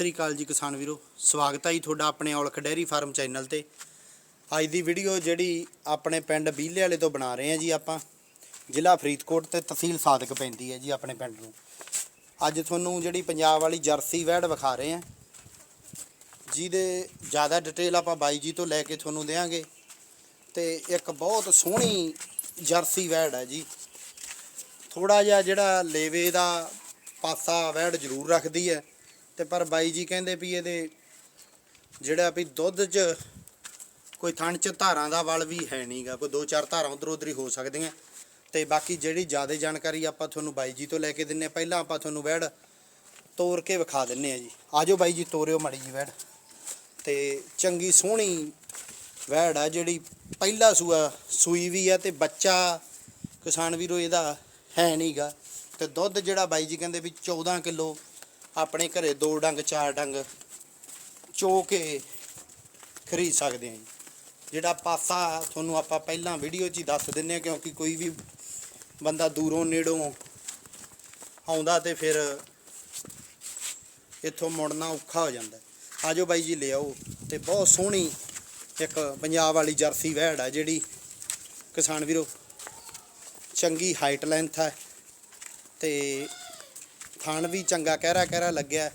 ਸ੍ਰੀ ਅਕਾਲ ਜੀ ਕਿਸਾਨ ਵੀਰੋ। ਸਵਾਗਤ ਹੈ ਜੀ ਤੁਹਾਡਾ ਆਪਣੇ ਔਲਖ ਡੈਰੀ ਫਾਰਮ ਚੈਨਲ ਤੇ। ਅੱਜ ਦੀ ਵੀਡੀਓ ਜਿਹੜੀ ਆਪਣੇ ਪਿੰਡ ਬੀਲੇ ਵਾਲੇ ਤੋਂ ਬਣਾ ਰਹੇ ਹਾਂ ਜੀ ਆਪਾਂ। ਜ਼ਿਲ੍ਹਾ ਫਰੀਦਕੋਟ ਤੇ ਤਹਿਸੀਲ ਸਾਦਕ ਪੈਂਦੀ ਹੈ ਜੀ ਆਪਣੇ ਪਿੰਡ ਨੂੰ। ਅੱਜ ਤੁਹਾਨੂੰ ਜਿਹੜੀ ਪੰਜਾਬ ਵਾਲੀ ਜਰਸੀ ਵੈੜ ਵਿਖਾ ਰਹੇ ਹਾਂ ਜਿਹਦੇ ਜ਼ਿਆਦਾ ਡਿਟੇਲ ਆਪਾਂ ਬਾਈ ਜੀ ਤੋਂ ਲੈ ਕੇ ਤੁਹਾਨੂੰ ਦੇਵਾਂਗੇ ਤੇ ਇੱਕ ਬਹੁਤ ਸੋਹਣੀ ਜਰਸੀ ਵੈੜ ਹੈ ਜੀ। ਥੋੜਾ ਜਿਹਾ ਜਿਹੜਾ ਲੇਵੇ ਦਾ ਪਾਸਾ ਵੈੜ ਜ਼ਰੂਰ ਰੱਖਦੀ ਹੈ ਤੇ ਪਰ ਬਾਈ ਜੀ ਕਹਿੰਦੇ ਵੀ ਇਹਦੇ ਜਿਹੜਾ ਵੀ ਦੁੱਧ 'ਚ ਕੋਈ ਥਣ 'ਚ ਧਾਰਾਂ ਦਾ ਵਲ ਵੀ ਹੈ ਨਹੀਂਗਾ ਕੋਈ ਦੋ ਚਾਰ ਧਾਰਾਂ ਉਧਰ ਉਧਰ ਹੀ ਹੋ ਸਕਦੀਆਂ। ਤੇ ਬਾਕੀ ਜਿਹੜੀ ਜ਼ਿਆਦਾ ਜਾਣਕਾਰੀ ਆਪਾਂ ਤੁਹਾਨੂੰ ਬਾਈ ਜੀ ਤੋਂ ਲੈ ਕੇ ਦਿੰਨੇ ਆ, ਪਹਿਲਾਂ ਆਪਾਂ ਤੁਹਾਨੂੰ ਵੈੜ ਤੋੜ ਕੇ ਵਿਖਾ ਦਿੰਨੇ ਆ ਜੀ। ਆਜੋ ਬਾਈ ਜੀ, ਤੋਰਿਓ ਮੜੀ ਜੀ ਵੈੜ। ਤੇ ਚੰਗੀ ਸੋਹਣੀ ਵੈੜ ਆ ਜਿਹੜੀ ਪਹਿਲਾ ਸੂਆ, ਸੂਈ ਵੀ ਆ ਤੇ ਬੱਚਾ ਕਿਸਾਨ ਵੀਰੋ ਇਹਦਾ ਹੈ ਨਹੀਂਗਾ ਤੇ ਦੁੱਧ ਜਿਹੜਾ ਬਾਈ ਜੀ ਕਹਿੰਦੇ ਵੀ 14 ਕਿਲੋ ਆਪਣੇ ਘਰੇ ਦੋ ਡੰਗ, ਚਾਰ ਡੰਗ ਚੋ ਕੇ ਖਰੀਦ ਸਕਦੇ ਹਾਂ ਜੀ। ਜਿਹੜਾ ਪਾਸਾ ਤੁਹਾਨੂੰ ਆਪਾਂ ਪਹਿਲਾਂ ਵੀਡੀਓ 'ਚ ਹੀ ਦੱਸ ਦਿੰਨੇ ਆ ਕਿਉਂਕਿ ਕੋਈ ਵੀ ਬੰਦਾ ਦੂਰੋਂ ਨੇੜੋਂ ਆਉਂਦਾ ਤੇ ਫਿਰ ਇੱਥੋਂ ਮੁੜਨਾ ਔਖਾ ਹੋ ਜਾਂਦਾ। ਆਜੋ ਬਾਈ ਜੀ ਲਿਆਓ ਆਓ ਤੇ ਬਹੁਤ ਸੋਹਣੀ ਇੱਕ ਪੰਜਾਬ ਵਾਲੀ ਜਰਸੀ ਵੈੜ ਆ, ਜਿਹੜੀ ਕਿਸਾਨ ਵੀਰੋ ਚੰਗੀ ਹਾਈਟ ਲੈਂਥ ਹੈ ਤੇ ਥਣ ਵੀ ਚੰਗਾ ਕਹਿਰਾ ਕਹਿਰਾ ਲੱਗਿਆ।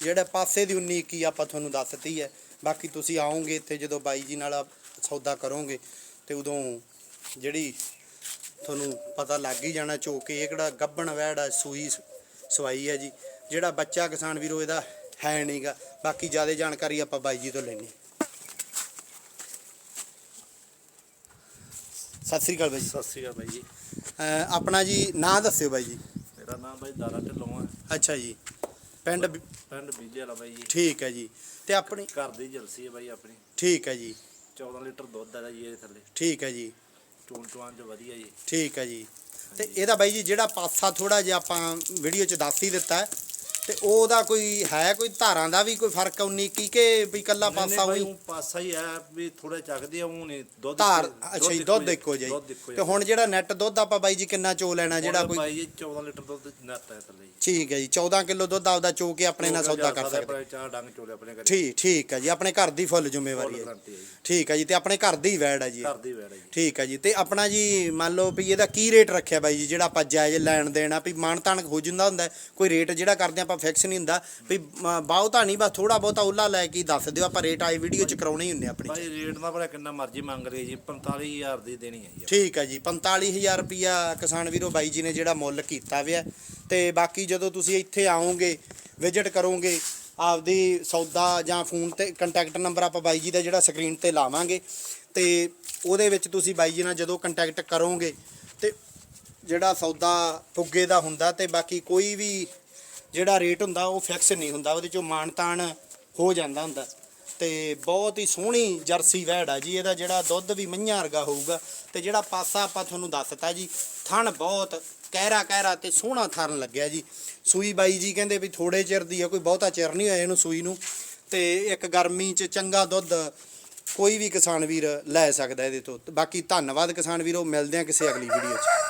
ਜਿਹੜਾ ਪਾਸੇ ਦੀ 19 ਕੀ ਆਪਾਂ ਤੁਹਾਨੂੰ ਦੱਸਤੀ ਹੈ। ਬਾਕੀ ਤੁਸੀਂ ਆਓਗੇ ਇੱਥੇ ਜਦੋਂ ਬਾਈ ਜੀ ਨਾਲ ਸੌਦਾ ਕਰੋਗੇ ਤੇ ਉਦੋਂ ਜਿਹੜੀ ਤੁਹਾਨੂੰ ਪਤਾ ਲੱਗ ਹੀ ਜਾਣਾ ਚੋਕੇ ਇਹ ਕਿਹੜਾ ਗੱਬਣ ਵੈੜ ਆ ਸੂਈ ਸਵਾਈ ਹੈ ਜੀ। ਜਿਹੜਾ ਬੱਚਾ ਕਿਸਾਨ ਵੀਰੋ ਇਹਦਾ ਹੈ ਨਹੀਂਗਾ। ਬਾਕੀ ਜ਼ਿਆਦਾ ਜਾਣਕਾਰੀ ਆਪਾਂ ਬਾਈ ਜੀ ਤੋਂ ਲੈਣੀ ਸਤਿ ਸ੍ਰੀ ਅਕਾਲ ਬਾਈ ਜੀ। ਸਤਿ ਸ਼੍ਰੀ ਅਕਾਲ ਬਾਈ ਜੀ। ਆਪਣਾ ਜੀ ਨਾਂ ਦੱਸਿਓ ਬਾਈ ਜੀ। ਮੇਰਾ ਨਾਮ ਬਾਈ ਦਾਰਾ ਢਿੱਲੋਂ ਆ। ਅੱਛਾ ਜੀ। ਪਿੰਡ ਬ- ਪਿੰਡ ਬੀਜੇ ਵਾਲਾ ਬਾਈ ਜੀ। ਠੀਕ ਹੈ ਜੀ। ਤੇ ਆਪਣੀ ਘਰ ਦੀ ਜਲਸੀ ਹੈ ਬਾਈ ਆਪਣੀ। ਠੀਕ ਹੈ ਜੀ। 14 ਲੀਟਰ ਦੁੱਧ ਹੈ ਜੀ ਇਹਦੇ ਥੱਲੇ। ਠੀਕ ਹੈ ਜੀ। ਟੂਨ ਟੂਨ ਜੋ ਵਧੀਆ ਜੀ। ਠੀਕ ਹੈ ਜੀ। ਤੇ ਇਹਦਾ ਬਾਈ ਜੀ ਜਿਹੜਾ ਪਾਸਾ ਥੋੜਾ ਜਿਹਾ ਆਪਾਂ ਵੀਡੀਓ 'ਚ ਦੱਸ ਹੀ ਦਿੱਤਾ ਹੈ, ਤੇ ਉਹਦਾ ਕੋਈ ਹੈ ਕੋਈ ਧਾਰਾਂ ਦਾ ਵੀ ਕੋਈ ਫ਼ਰਕ ਉਨੀ ਕੀ ਕਿ ਵੀ ਕੱਲਾ ਪਾਸਾ ਹੋਈ ਊਂ ਪਾਸਾ ਹੀ ਆ ਵੀ ਥੋੜੇ ਚੱਕਦੇ ਆ ਉਹ ਨਹੀਂ ਦੁੱਧ ਧਾਰ ਅੱਛਾ ਜੀ ਦੁੱਧ ਇੱਕੋ ਜਿਹਾ ਤੇ ਹੁਣ ਜਿਹੜਾ ਨੈਟ ਦੁੱਧ ਆਪਾਂ ਬਾਈ ਜੀ ਕਿੰਨਾ ਚੋ ਲੈਣਾ ਜਿਹੜਾ ਕੋਈ ਬਾਈ ਜੀ 14 ਲੀਟਰ ਦੁੱਧ ਨੱਤ ਹੈ ਥੱਲੇ ਜੀ। ਠੀਕ ਹੈ ਜੀ 14 ਕਿਲੋ ਦੁੱਧ ਆਪਦਾ ਚੋ ਕੇ ਆਪਣੇ ਨਾਲ ਸੌਦਾ ਕਰ ਸਕਦੇ। ਆਪਣੇ ਚਾਰ ਡੰਗ ਚੋਲੇ ਆਪਣੇ ਘਰੇ। ਠੀਕ ਠੀਕ ਹੈ ਜੀ ਆਪਣੇ ਘਰ ਦੀ ਫੁੱਲ ਜ਼ਿੰਮੇਵਾਰੀ ਹੈ ਗਰੰਟੀ ਹੈ ਜੀ। ਠੀਕ ਹੈ ਜੀ ਤੇ ਆਪਣੇ ਘਰ ਦੀ ਹੀ ਵੈੜ ਹੈ ਜੀ ਇਹ। ਘਰ ਦੀ ਵੇੜ ਹੈ ਜੀ। ਠੀਕ ਹੈ ਜੀ ਤੇ ਆਪਣਾ ਜੀ ਮੰਨ ਲਓ ਵੀ ਇਹਦਾ ਕੀ ਰੇਟ ਰੱਖਿਆ ਬਾਈ ਜੀ ਜਿਹੜਾ ਆਪਾਂ ਜਾਇਜ਼ ਲੈਣ ਦੇਣਾ ਵੀ ਮਾਨ ਹੋ ਜਾਂਦਾ ਹੁੰਦਾ ਹੈ। ਕੋਈ ਰੇਟ ਜਿਹੜਾ ਕਰਦੇ ਆਪਾਂ ਫਿਕਸ ਨਹੀਂ ਹੁੰਦਾ। ਵੀ ਬਹੁਤਾ ਨਹੀਂ ਬਸ ਥੋੜਾ ਬਹੁਤਾ ਉੱਲਾ ਲੈ ਕੇ ਦੱਸ ਦਿਓ ਆਪਾਂ ਰੇਟ ਆਈ ਵੀਡੀਓ ਚ ਕਰਾਉਣੇ ਹੀ ਹੁੰਦੇ ਆਪਣੀ। ਬਾਈ ਰੇਟ ਦਾ ਭਲਾ ਕਿੰਨਾ ਮਰਜ਼ੀ ਮੰਗ ਰਹੇ ਜੀ 45000 ਦੀ ਦੇਣੀ ਹੈ ਜੀ। ਠੀਕ ਹੈ ਜੀ 45000 ਰੁਪਿਆ ਕਿਸਾਨ ਵੀਰੋ ਬਾਈ ਜੀ ਨੇ ਜਿਹੜਾ ਮੁੱਲ ਕੀਤਾ ਵਿਆ। ਤੇ ਬਾਕੀ ਜਦੋਂ ਤੁਸੀਂ ਇੱਥੇ ਆਓਗੇ ਵਿਜ਼ਿਟ ਕਰੋਗੇ ਆਪਦੀ ਸੌਦਾ ਜਾਂ ਫੋਨ ਤੇ ਕੰਟੈਕਟ ਨੰਬਰ ਆਪਾਂ ਬਾਈ ਜੀ ਦਾ ਜਿਹੜਾ ਸਕਰੀਨ ਤੇ ਲਾਵਾਂਗੇ। ਤੇ ਉਹਦੇ ਵਿੱਚ ਤੁਸੀਂ ਬਾਈ ਜੀ ਨਾਲ ਜਦੋਂ ਕੰਟੈਕਟ ਕਰੋਗੇ ਤੇ ਜਿਹੜਾ ਸੌਦਾ ਫੁੱਗੇ ਦਾ ਹੁੰਦਾ ਤੇ ਬਾਕੀ ਕੋਈ ਵੀ ਜਿਹੜਾ ਰੇਟ ਹੁੰਦਾ ਉਹ ਫਿਕਸ ਨਹੀਂ ਹੁੰਦਾ, ਉਹਦੇ ਚੋਂ ਮਾਨਤਾਨ ਹੋ ਜਾਂਦਾ ਹੁੰਦਾ। ਤੇ ਬਹੁਤ ਹੀ ਸੋਹਣੀ ਜਰਸੀ ਵੈੜ ਆ ਜੀ, ਇਹਦਾ ਜਿਹੜਾ ਦੁੱਧ ਵੀ ਮਈਆਂ ਵਰਗਾ ਹੋਊਗਾ। ਤੇ ਜਿਹੜਾ ਪਾਸਾ ਆਪਾਂ ਤੁਹਾਨੂੰ ਦੱਸਤਾ ਜੀ, ਥਣ ਬਹੁਤ ਕਹਿਰਾ ਕਹਿਰਾ ਤੇ ਸੋਹਣਾ ਥਰਨ ਲੱਗਿਆ ਜੀ। ਸੂਈ ਬਾਈ ਜੀ ਕਹਿੰਦੇ ਵੀ ਥੋੜੇ ਚਿਰ ਦੀ ਆ, ਕੋਈ ਬਹੁਤਾ ਚਿਰ ਨਹੀਂ ਹੋਇਆ ਇਹਨੂੰ ਸੂਈ ਨੂੰ। ਤੇ ਇੱਕ ਗਰਮੀ 'ਚ ਚੰਗਾ ਦੁੱਧ ਕੋਈ ਵੀ ਕਿਸਾਨ ਵੀਰ ਲੈ ਸਕਦਾ ਇਹਦੇ ਤੋਂ। ਬਾਕੀ ਧੰਨਵਾਦ ਕਿਸਾਨ ਵੀਰੋ, ਮਿਲਦੇ ਆ ਕਿਸੇ ਅਗਲੀ ਵੀਡੀਓ 'ਚ।